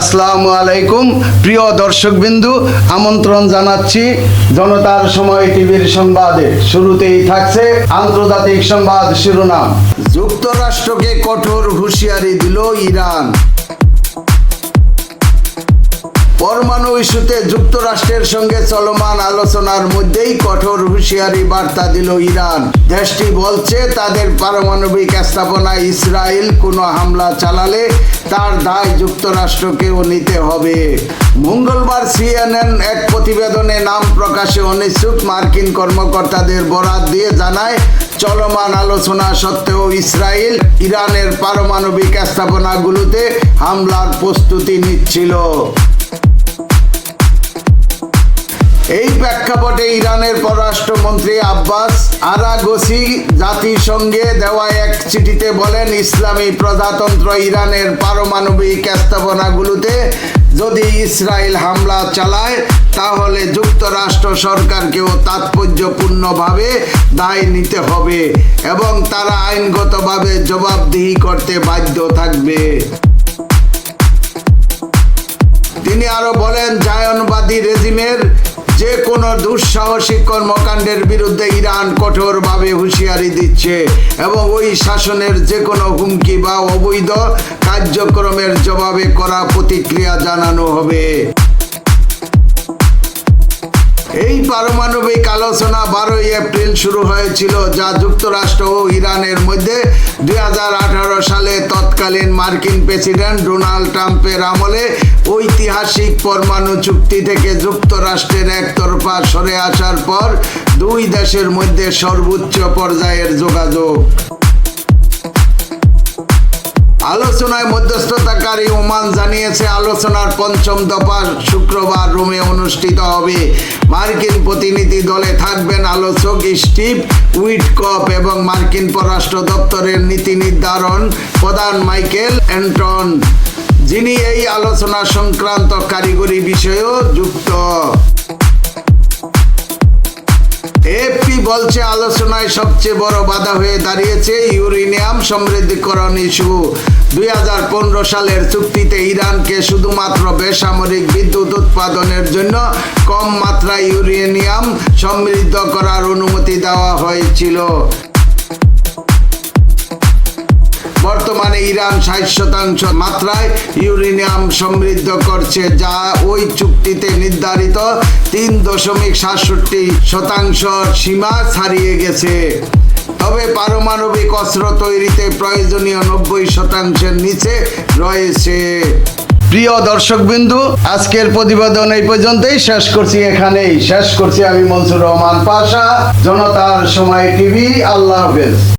আসসালামু আলাইকুম। প্রিয় দর্শকবিন্দু, আমন্ত্রণ জানাচ্ছি জনতার সময় টিভির সংবাদে। শুরুতেই থাকছে আন্তর্জাতিক সংবাদ শিরোনাম। যুক্তরাষ্ট্রকে কঠোর হুঁশিয়ারি দিল ইরান। পরমাণু ইস্যুতে যুক্তরাষ্ট্রের সঙ্গে চলমান আলোচনার মধ্যেই কঠোর হুঁশিয়ারি বার্তা দিল ইরান। দেশটি বলছে, তাদের পারমাণবিক স্থাপনায় ইসরায়েল কোনো হামলা চালালে তার দায় যুক্তরাষ্ট্রকেও নিতে হবে। মঙ্গলবার সিএনএন এক প্রতিবেদনে নাম প্রকাশে অনিচ্ছুক মার্কিন কর্মকর্তাদের বরাত দিয়ে জানায়, চলমান আলোচনা সত্ত্বেও ইসরায়েল ইরানের পারমাণবিক স্থাপনাগুলোতে হামলার প্রস্তুতি নিচ্ছিল। এই প্রেক্ষাপটে ইরানের পররাষ্ট্রমন্ত্রী আব্বাস আরাগোসি জাতিসংঘে দেওয়া এক চিঠিতে বলেন, ইসলামী প্রজাতন্ত্র ইরানের পারমাণবিক স্থাপনাগুলোতে যদি ইসরায়েল হামলা চালায়, তাহলে যুক্তরাষ্ট্র সরকারকেও তাৎপর্যপূর্ণভাবে দায় নিতে হবে এবং তারা আইনগতভাবে জবাবদিহি করতে বাধ্য থাকবে। তিনি আরও বলেন, জায়নবাদী রেজিমের যে কোনো দুঃসাহসিক কর্মকাণ্ডের বিরুদ্ধে ইরান কঠোরভাবে হুঁশিয়ারি দিচ্ছে এবং ওই শাসনের যে কোনো হুমকি বা অবৈধ কার্যক্রমের জবাবে করা প্রতিক্রিয়া জানানো হবে। এই পারমাণবিক আলোচনা বারোই এপ্রিল শুরু হয়েছিল, যা যুক্তরাষ্ট্র ও ইরানের মধ্যে দু হাজার আঠারো সালে তৎকালীন মার্কিন প্রেসিডেন্ট ডোনাল্ড ট্রাম্পের আমলে ঐতিহাসিক পরমাণু চুক্তি থেকে যুক্তরাষ্ট্রের একতরফা সরে আসার পর দুই দেশের মধ্যে সর্বোচ্চ পর্যায়ের যোগাযোগ। আলোচনায় মধ্যস্থতাকারী ওমান জানিয়েছে, আলোচনার পঞ্চম দফা শুক্রবার রোমে অনুষ্ঠিত হবে। মার্কিন প্রতিনিধি দলে থাকবেন আলোচক স্টিভ উইটকপ এবং মার্কিন পররাষ্ট্র দপ্তরের নীতি নির্ধারণ প্রধান মাইকেল অ্যান্টন, যিনি এই আলোচনা সংক্রান্ত কারিগরি বিষয়েও যুক্ত। বলছে আলোচনায় সবচেয়ে বড় বাধা হয়ে দাঁড়িয়েছে ইউরেনিয়াম সমৃদ্ধিকরণ ইস্যু। দুই হাজার পনেরো সালের চুক্তিতে ইরানকে শুধুমাত্র বেসামরিক বিদ্যুৎ উৎপাদনের জন্য কম মাত্রায় ইউরেনিয়াম সমৃদ্ধ করার অনুমতি দেওয়া হয়েছিল। বর্তমানে ইরান ষাট শতাংশ মাত্রায় ইউরেনিয়াম সমৃদ্ধ করছে, যা ওই চুক্তিতে নির্ধারিত তিন দশমিক সাতষট্টি শতাংশ সীমা ছাড়িয়ে গেছে। তবে পারমাণবিক অস্ত্র তৈরিতে প্রয়োজনীয় নব্বই শতাংশের নিচে রয়েছে। প্রিয় দর্শকবিন্দু, আজকের প্রতিবেদন এই পর্যন্তই। শেষ করছি এখানেই। শেষ করছি আমি মনসুর রহমান পাশা, জনতার সময় টিভি। আল্লাহ হাফেজ।